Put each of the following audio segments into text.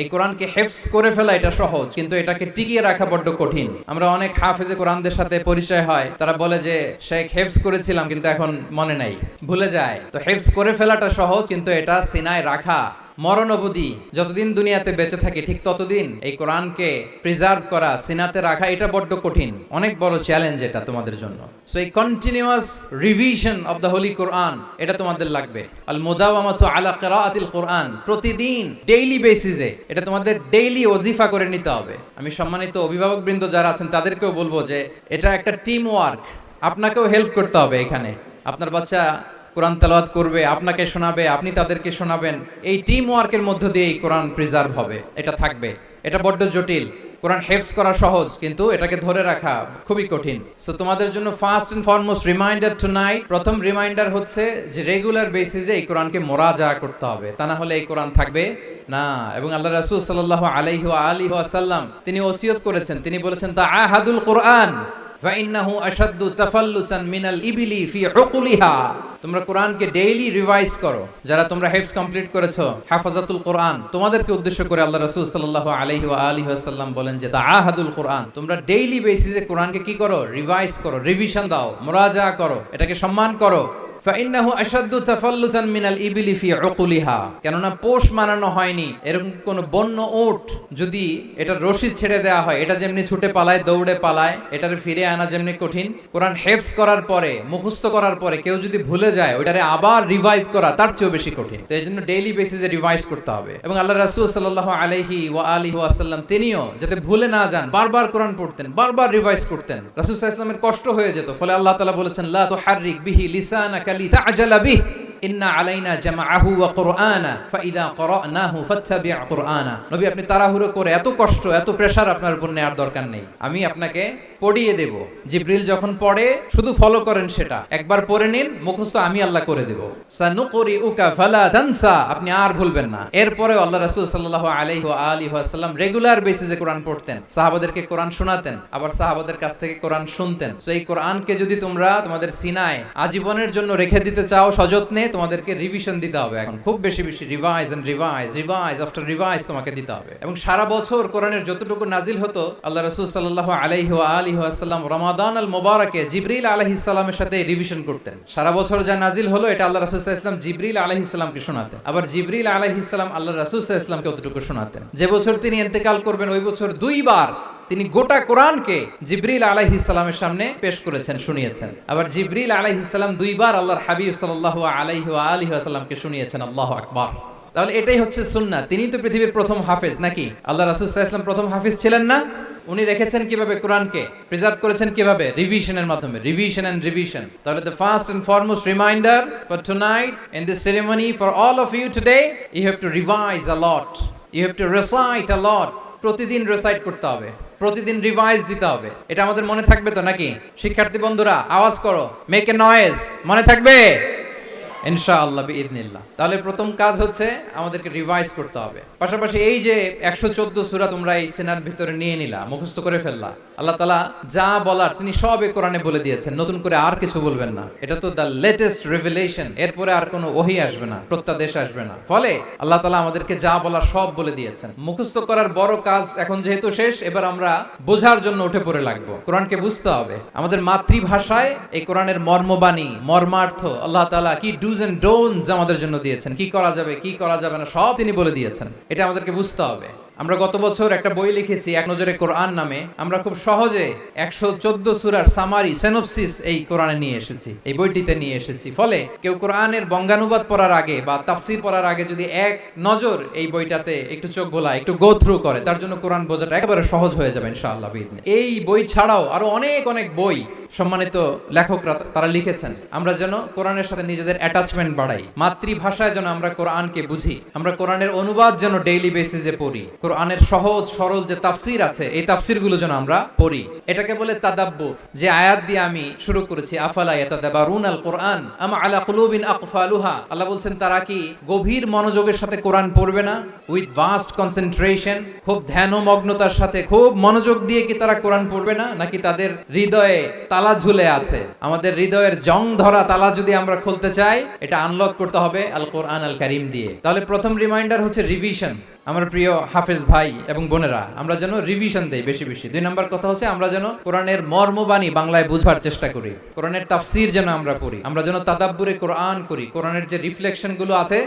এই কোরআনকে হেফস করে ফেলা এটা সহজ, কিন্তু এটাকে টিকিয়ে রাখা বড্ড কঠিন। আমরা অনেক হাফেজে কোরআনদের সাথে পরিচয় হয়, তারা বলে যে, শেখ হেফস করেছিলাম, কিন্তু এখন মনে নাই। ভুলে যায়। তো হেফস করে ফেলাটা সহজ, কিন্তু এটা সিনায় রাখা মরণ অবধি যতদিন দুনিয়াতে বেঁচে থাকি, ঠিক ততদিন এই কোরআনকে প্রিজার্ভ করা, সিনাতে রাখা, এটা বড্ড কঠিন। অনেক বড় চ্যালেঞ্জ এটা তোমাদের জন্য। সো এই continuous revision of the holy Quran এটা তোমাদের লাগবে। আল মুদাওয়ামাতু আলা কিরাআতিল কোরআন, প্রতিদিন ডেইলি বেসিসে এটা তোমাদের ডেইলি ওজিফা করে নিতে হবে। আমি সম্মানিত অভিভাবকবৃন্দ যারা আছেন, তাদেরকেও বলব যে, এটা একটা টিম ওয়ার্ক আপনাকেও হেল্প করতে হবে এখানে। আপনার বাচ্চা কোরআন তেলাওয়াত করবে, আপনাকে শোনাবে, আপনি তাদেরকে শোনাবেন। এই টিম ওয়ার্কের মধ্য দিয়ে এই কোরআন প্রিজার্ভ হবে, এটা থাকবে। এটা বড্ড জটিল। কোরআন হেফস করা সহজ, কিন্তু এটাকে ধরে রাখা খুবই কঠিন। সো তোমাদের জন্য first and foremost reminder tonight প্রথম রিমাইন্ডার হচ্ছে যে রেগুলার বেসিসে এই কোরআনকে মরা মোরাজা করতে হবে। তা না হলে এই কোরআন থাকবে না। এবং আল্লাহ রাসূল সাল্লাল্লাহু আলাইহি ওয়া আলিহি তিনি ওসিয়ত করেছেন। তিনি বলেছেন তা আহাদুল কোরআন। ফাইন্নাহু আশাদ্দু তাফাল্লুচান মিনাল ইবিলি ফি উকুলিহা। তোমরা কোরআনকে ডেইলি রিভাইজ করো। যারা তোমরা হেফস কমপ্লিট করেছ, হাফাজাতুল কোরআন, তোমাদেরকে উদ্দেশ্য করে আল্লাহ রাসূল সাল্লাল্লাহু আলাইহি ওয়া আলিহি ওয়াসাল্লাম বলেন যে দা আহাদুল কোরআন, তোমরা ডেইলি বেসিসে কোরআনকে কি করো? রিভাইজ করো রিভিশন দাও মুরাজা করো, এটাকে সম্মান করো। কেননা পোষ মানানো হয়নি। এরকম কোন বন্য ওট যদি এটা রশি ছেড়ে দেওয়া হয়, এটা যেমনি ছুটে পালায়, দৌড়ে পালায়, এটারে ফিরে আনা যেমনি কঠিন, কোরআন হেফস করার পরে, মুখস্থ করার পরে কেউ যদি ভুলে যায় ওটারে আবার রিভাইভ করা তার চেয়েও বেশি কঠিন। তো এই জন্য ডেইলি বেসিসে রিভাইজ করতে হবে। এবং আল্লাহ রাসূল ওয়া আলিহি ওয়াসাল্লাম, তিনিও যাতে ভুলে না যান, বারবার কোরআন পড়তেন, বারবার রিভাইজ করতেন। রাসূল সাল্লাল্লাহু কষ্ট হয়ে যেত। ফলে আল্লাহ তাআলা বলেছেন, লা তুহাররিক বিহি লিসানাকা লিতা'জালা বিহি আপনি আর ভুলবেন না। এরপরে আল্লাহ রেগুলার বেসিসে কোরআন পড়তেন। সাহাবাদেরকে কোরআন শোনাতেন, আবার সাহাবাদের কাছ থেকে কোরআন শুনতেন। এই কোরআনকে যদি তোমরা তোমাদের সিনায় আজীবনের জন্য রেখে দিতে চাও সযত্নে তোমাদেরকে রিভিশন দিতে হবে এখন। খুব বেশি বেশি revise and revise revise after revise তোমাকে দিতে হবে। এবং সারা বছর কোরআনের যতটুকু নাজিল হতো, আল্লাহ রাসূল সাল্লাল্লাহু আলাইহি আলিহি ওয়াসাল্লাম রমাদান আল মোবারকে জিবরিল আলাইহিস সালামের সাথে রিভিশন করতেন। সারা বছর যা নাজিল হলো, এটা আল্লাহ রাসূল ওয়াসাল্লাম জিবরিল আলাইহিস সালামকে শোনাতেন। আবার জিবরিল আলাইহিস সালাম আল্লাহ রাসূল আলাইহি অতটুকু শোনাতেন। যে বছর তিনি ইন্তেকাল করবেন, ওই বছর দুইবার তিনি গোটা কোরআনকে জিবরিল আলাইহিস সালামের সামনে পেশ করেছেন, শুনিয়েছেন। আবার জিবরিল আলাইহিস সালাম দুইবার আল্লাহর হাবিব সাল্লাল্লাহু আলাইহি আলিহি ওয়াসাল্লামকে শুনিয়েছেন, আল্লাহু আকবার। তাহলে এটাই হচ্ছে সুন্নাহ। তিনি তো পৃথিবীর প্রথম হাফেজ নাকি? আল্লাহ রাসূল প্রথম হাফেজ ছিলেন না? উনি রেখেছেন কীভাবে কোরআনকে? প্রিজার্ভ করেছেন কীভাবে? রিভিশনের মাধ্যমে। Revision and revision. তাহলে the first and foremost reminder for tonight in this ceremony for all of you today you have to revise a lot you have to recite a lot প্রতিদিন recite করতে হবে। প্রতিদিন revise দিতে হবে। এটা আমাদের মনে থাকবে তো নাকি? শিক্ষার্থী বন্ধুরা, আওয়াজ করো। মেক এ নয়েজ মনে থাকবে? ইনশাআল্লাহ ইদনিল্লাহ তাহলে প্রথম কাজ হচ্ছে আমাদেরকে রিভাইজ করতে হবে। পাশাপাশি এই যে একশো চোদ্দ সুরা তোমরা এই সেনার ভিতরে নিয়ে নিলা, মুখস্থ করে ফেললা। আল্লাহ তালা যা বলার তিনি সব কোরআনে বলে দিয়েছেন। নতুন করে আর কিছু বলবেন না। এটা তো দ্য লেটেস্ট রেভেলেশন এরপরে আর কোনো ওহি আসবে না, প্রত্যাদেশ আসবে না। ফলে আল্লাহ তালা আমাদেরকে যা বলার সব বলে দিয়েছেন। মুখস্থ করার বড় কাজ এখন যেহেতু শেষ, এবার আমরা বোঝার জন্য উঠে পড়ে লাগবো। কোরআনকে বুঝতে হবে। আমাদের মাতৃভাষায় এই কোরআনের মর্মবাণী, মর্মার্থ আল্লাহ তালা কি ডুজ এন্ড ডোনস আমাদের জন্য দিয়েছেন। কি করা যাবে, কি করা যাবে না, সব তিনি বলে দিয়েছেন। এটা আমাদেরকে বুঝতে হবে। আমরা গত বছর একটা বই লিখেছি, এক নজরে কোরআন নামে আমরা খুব সহজে একশো চোদ্দ সুরার সামারি, সেনোপসিস এই কোরআনে নিয়ে এসেছি, এই বইটিতে নিয়ে এসেছি ফলে কেউ কোরআনের বঙ্গানুবাদ পড়ার আগে বা তাফসির পড়ার আগে যদি এক নজর এই বইটাতে একটু চোখ বোলা একটু গো থ্রু করে, তার জন্য কোরআন বোঝাটা একেবারে সহজ হয়ে যাবে ইনশাআল্লাহ। এই বই ছাড়াও আরও অনেক অনেক বই সম্মানিত লেখকরা, তারা লিখেছেন, আমরা যেন কোরআনের সাথে নিজেদের অ্যাটাচমেন্ট বাড়াই। মাতৃভাষায় যেন আমরা কোরআনকে বুঝি। আমরা কোরআনের অনুবাদ যেন ডেইলি বেসিসে পড়ি। কোরআনের সহজ, সরল যে তাফসির আছে, এই তাফসিরগুলো যেন আমরা পড়ি। এটাকে বলে তাদাব্বু যে আয়াত দিয়ে আমি শুরু করেছি, আফালা ইয়াতাদাবারুন আল কোরআন আমা আলা কুলুবিন আকফালুহা? আল্লাহ বলছেন, তারা কি গভীর মনোযোগের সাথে কোরআন পড়বে না? উইথ ভাস্ট কনসেন্ট্রেশন খুব ধ্যান ও মগ্নতার সাথে খুব মনোযোগ দিয়ে কি তারা কোরআন পড়বে না? নাকি তাদের হৃদয়ে তালা তালা ঝুলে আছে। আমাদের হৃদয়ের জং ধরা তালা যদি আমরা খুলতে চাই, এটা আনলক করতে হবে আল কোরআন আল কারিম দিয়ে। তাহলে প্রথম রিমাইন্ডার হচ্ছে রিভিশন আমার প্রিয় হাফেজ ভাই এবং বোনেরা, আমরা যেন রিভিশন দেই বেশি বেশি। দুই নম্বর কথা হচ্ছে, আমরা যেন কোরআনের মর্মবাণী বাংলায় বুঝবার চেষ্টা করি। কোরআনের তাফসির যেন আমরা পড়ি। আমরা যেন তাদাব্বুরে কোরআন করি। কোরআনের যে রিফ্লেকশনগুলো আছে,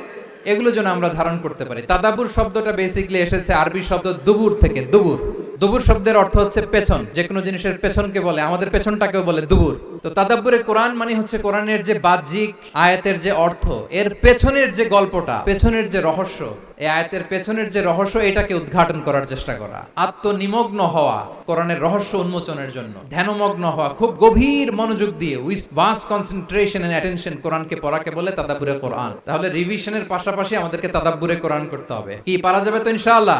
এগুলো যেন আমরা ধারণ করতে পারি। তাদাব্বুর শব্দটা বেসিকলি এসেছে আরবি শব্দ দুবুর থেকে, দুবুর। দুবুর শব্দের অর্থ হচ্ছে পেছন যে কোনো জিনিসের পেছনকে বলে, আমাদের পেছনটাকেও বলে দুবুর। তো তাদাব্বুরে কোরআন মানে হচ্ছে কোরআনের যে বাহ্যিক আয়াতের যে অর্থ, এর পেছনের যে গল্পটা, পেছনের যে রহস্য, এই আয়াতের পেছনের যে রহস্য, এটাকে উদ্ঘাটন করার চেষ্টা করা। আত্মনিমগ্ন হওয়া কোরআনের রহস্য উন্মোচনের জন্য, ধ্যানমগ্ন হওয়া, খুব গভীর মনোযোগ দিয়ে with vast concentration and attention কোরআনকে পড়াকে বলে তাদাব্বুরে কোরআন। তাহলে রিভিশনের পাশাপাশি আমাদেরকে তাদাব্বুরে কোরআন করতে হবে। কি, পারা যাবে তো ইনশাআল্লাহ?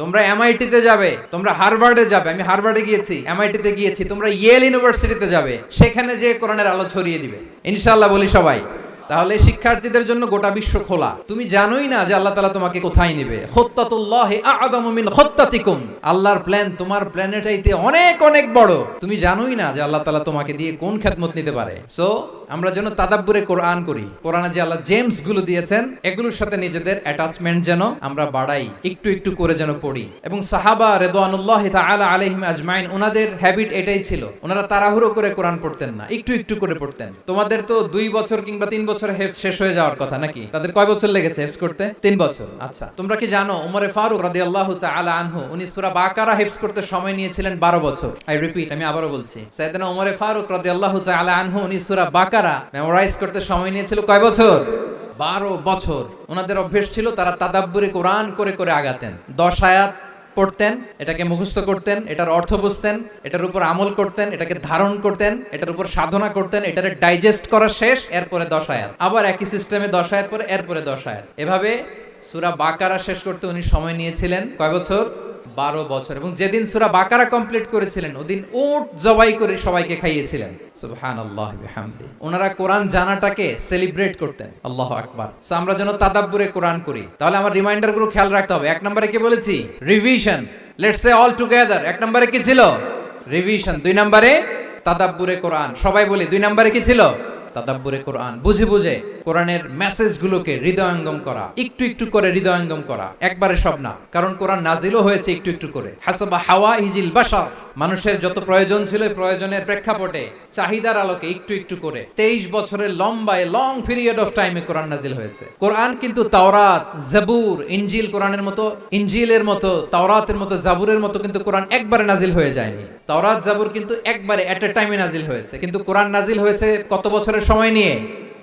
তোমরা এমআইটিতে যাবে, তোমরা হারভার্ডে যাবে, আমি হারভার্ডে গিয়েছি এমআইটিতে গিয়েছি, তোমরা ইয়েল ইউনিভার্সিটিতে যাবে, সেখানে যে কোরআনের আলো ছড়িয়ে দিবে। ইনশাল্লাহ বলি সবাই। তাহলে শিক্ষার্থীদের জন্য গোটা বিশ্ব খোলা। তুমি জানোই না যে আল্লাহ তালা তোমাকে কোথায় নিবে। আল্লাহর প্ল্যান তোমার প্ল্যানের চাইতে অনেক অনেক বড়। তুমি জানোই না যে আল্লাহ তালা তোমাকে দিয়ে কোন খেদমত নিতে পারে। সো আমরা যেন তাদাব্বুরে কোরআন করি। কোরআনে যে আল্লাহ জেমসগুলো দিয়েছেন, এগুলোর সাথে নিজেদের অ্যাটাচমেন্ট যেন আমরা বাড়াই, একটু একটু করে যেন পড়ি। এবং সাহাবা রেদওয়ানুল্লাহ তাআলা আলাইহিম আজমাইন ওনাদের হ্যাবিট এটাই ছিল। ওনারা তাড়াহুড়ো করে কোরআন পড়তেন না, একটু একটু করে পড়তেন। তোমাদের তো দুই বছর কিংবা তিন বছর হেফস শেষ হয়ে যাওয়ার কথা নাকি? তাদের কয় বছর লেগেছে হেফস করতে? তিন বছর। আচ্ছা তোমরা কি জানো, উমরে ফারুক রাদিয়াল্লাহু তাআলা আনহু, উনি সূরা বাকারা হেফস করতে সময় নিয়েছিলেন 12 বছর। আই রিপিট আমি আবারও বলছি। সাইয়েদনা উমরে ফারুক রাদিয়াল্লাহু তাআলা আনহু, উনি সূরা বাকারা মেমোরাইজ করতে সময় নিয়েছিল কয় বছর? বারো বছর। ওনাদের অভ্যেস ছিল তারা তাদাব্বুরে কোরআন করে করে আগাতেন। দশ আয়াত পড়তেন, এটাকে মুখস্থ করতেন, এটার অর্থ বুঝতেন, এটার উপর আমল করতেন, এটাকে ধারণ করতেন, এটার উপর সাধনা করতেন, এটার ডাইজেস্ট করা শেষ, এরপরে দশায়াত আবার একই সিস্টেমে দশ আয়াত পরে, এরপরে দশায়াত এভাবে সুরা বাকারা শেষ করতে উনি সময় নিয়েছিলেন কয় বছর? বারো বছর। এবং যেদিন সুরা বাকারা কমপ্লিট করেছিলেন, ওদিন উট জবাই করে সবাইকে খাইয়েছিলেন। ওনারা কোরআন জানাটাকে সেলিব্রেট করতেন। আল্লাহ আকবার। আমরা যেন তাদাব্বুরে কোরআন করি। তাহলে আমার রিমাইন্ডারগুলো খেয়াল রাখতে হবে। এক নম্বরে কি বলেছি? Revision let's say all together এক নম্বরে কি ছিল? রিভিশন দুই নম্বরে তাদাব্বুরে কোরআন। সবাই বলি, দুই নম্বরে কি ছিল? তাদাব্বুরে কোরআন। বুঝে বুঝে। কোরআনের মেসেজগুলোকে হৃদয়ঙ্গম করা, একটু একটু করে হৃদয়ঙ্গম করা, একবারে সব না। কারণ কোরআন নাজিলও হয়েছে একটু একটু করে। হাসাবা হাওয়া ইজিল বাসার মানুষের যত প্রয়োজন ছিল প্রয়োজনের প্রেক্ষাপটে চাহিদার আলোকে একটু একটু করে। তেইশ বছরের লম্বায় লং পিরিয়ড অফ টাইমে কোরআন নাজিল হয়েছে। কোরআন কিন্তু তাওরাত, জাবুর, ইনজিল কোরআনের মতো, ইনজিলের মতো, তাওরাতের মতো, জাবুরের মতো কিন্তু কোরআন একবারে নাজিল হয়ে যায়নি। তাওরাত, জাবুর কিন্তু একবারে এট এ টাইমে নাজিল হয়েছে। কিন্তু কোরআন নাজিল হয়েছে কত বছরের সময় নিয়ে?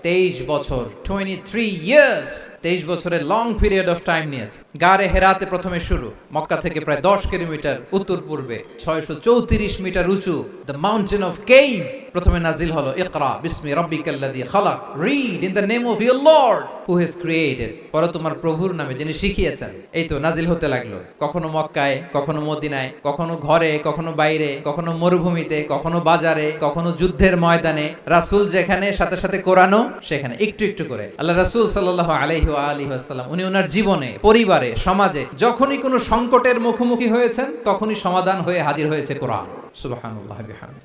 তেইশ বছর টোয়েন্টি থ্রি ইয়ার্স তেইশ বছরের লং পিরিয়ড অফ টাইম নিয়েছে গারে হেরাতে প্রথমে শুরু, মক্কা থেকে প্রায় দশ কিলোমিটার উত্তর পূর্বে, ছয়শো চৌত্রিশ মিটার উঁচু দ্য মাউন্টেন অফ কেভ প্রথমে নাজিল হলো, ইকরা, বিসমি রব্বিকাল্লাযী খালাক। Read in the name of your lord who created পরে তোমার প্রভুর নামে যিনি শিখিয়েছেন। এই তো নাজিল হতে লাগল। কখনো মক্কায়, কখনো মদিনায়, কখনো ঘরে, কখনো বাইরে, কখনো মরুভূমিতে, কখনো বাজারে, কখনো যুদ্ধের ময়দানে। রাসূল যেখানে, সাথে সাথে কোরআনও সেখানে। একটু একটু করে। আল্লাহ রাসূল ওয়া আলিহি উনি ওনার জীবনে, পরিবারে, সমাজে যখনই কোনো সংকটের মুখোমুখি হয়েছেন, তখনই সমাধান হয়ে হাজির হয়েছে কোরআন।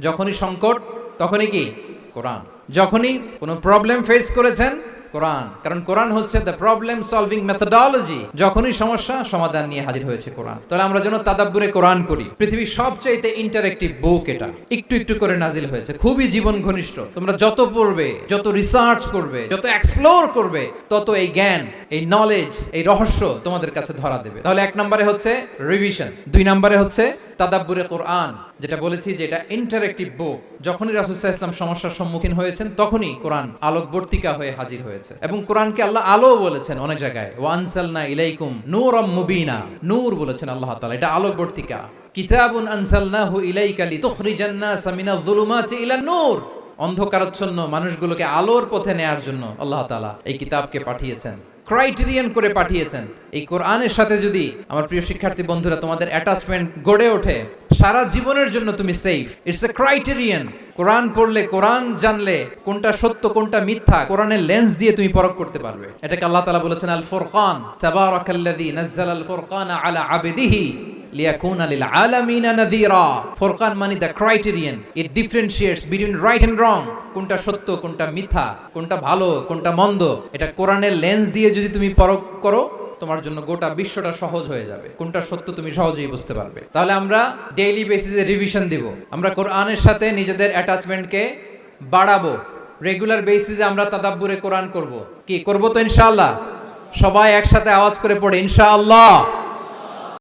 যখনই সংকট, তখনই কি? কোরআন। যখনই কোনো প্রবলেম ফেস করেছেন কোরআন। কারণ কোরআন হচ্ছে দ্য প্রবলেম সলভিং মেথডোলজি যখনই সমস্যা, সমাধান নিয়ে হাজির হয়েছে কোরআন। তাহলে আমরা যেন তাদাব্বুরে কোরআন করি পৃথিবীর সবচাইতে ইন্টারেক্টিভ বুক এটা। একটু একটু করে নাজিল হয়েছে। খুবই জীবন ঘনিষ্ঠ। তোমরা যত পড়বে, যত রিসার্চ করবে, যত এক্সপ্লোর করবে, তত এই জ্ঞান, এই নলেজ এই রহস্য তোমাদের কাছে ধরা দেবে। তাহলে এক নম্বরে হচ্ছে রিভিশন দুই নম্বরে হচ্ছে তাদাব্বুরে কোরআন, যেটা বলেছি যে এটা ইন্টারেক্টিভ বুক যখনই রাসুলসাহ ইসলাম সমস্যার সম্মুখীন হয়েছেন, তখনই কোরআন আলোকবর্তিকা হয়ে হাজির হয়েছে। এবং কোরআনকে আল্লাহ আলো বলেছেন অনেক জায়গায় ওয়ানসালনা ইলাইকুম নূর মুবিনা নূর বলেছেন আল্লাহ তাআলা, এটা আলোকবর্তিকা। কিতাবুন আনসালনাহু ইলাইকা লিতুখরিজান নাসা যুলুমাতি ইলান নূর অন্ধকারাচ্ছন্ন মানুষগুলোকে আলোর পথে নেয়ার জন্য আল্লাহ তালা এই কিতাবকে পাঠিয়েছেন। ক্রাইটেরিয়ান করে পাঠিয়েছেন। এই কোরআনের সাথে যদি আমার প্রিয় শিক্ষার্থী বন্ধুরা তোমাদের অ্যাটাচমেন্ট গড়ে ওঠে, সারা জীবনের জন্য তুমি সেফ ইটস এ ক্রাইটেরিয়ান কোরআন পড়লে কোরআন জানলে কোনটা সত্য, কোনটা মিথ্যা, কোরআনের লেন্স দিয়ে তুমি পরখ করতে পারবে। এটাকে আল্লাহ তালা বলেছেন আল ফুরকান তাবারাকাল্লাযী নাযালা আল ফোরকান আলা আবদিহি। লিয়াকুনা লিল আলামিনা নাযীরা ফুরকান মানে the criterion it differentiates between right and wrong কোনটা সত্য, কোনটা মিথ্যা, কোনটা ভালো, কোনটা মন্দ, এটা কোরআনের লেন্স দিয়ে যদি তুমি পরখ করো, তোমার জন্য গোটা বিশ্বটা সহজ হয়ে যাবে। কোনটা সত্য তুমি সহজেই বুঝতে পারবে। তাহলে আমরা ডেইলি বেসিসে রিভিশন দিব। আমরা কোরআনের সাথে নিজেদের অ্যাটাচমেন্টকে বাড়াবো। রেগুলার বেসিসে আমরা তাদাব্বুরে কোরআন করব। কি, করব তো ইনশাআল্লাহ? সবাই একসাথে আওয়াজ করে পড়ে, ইনশাআল্লাহ।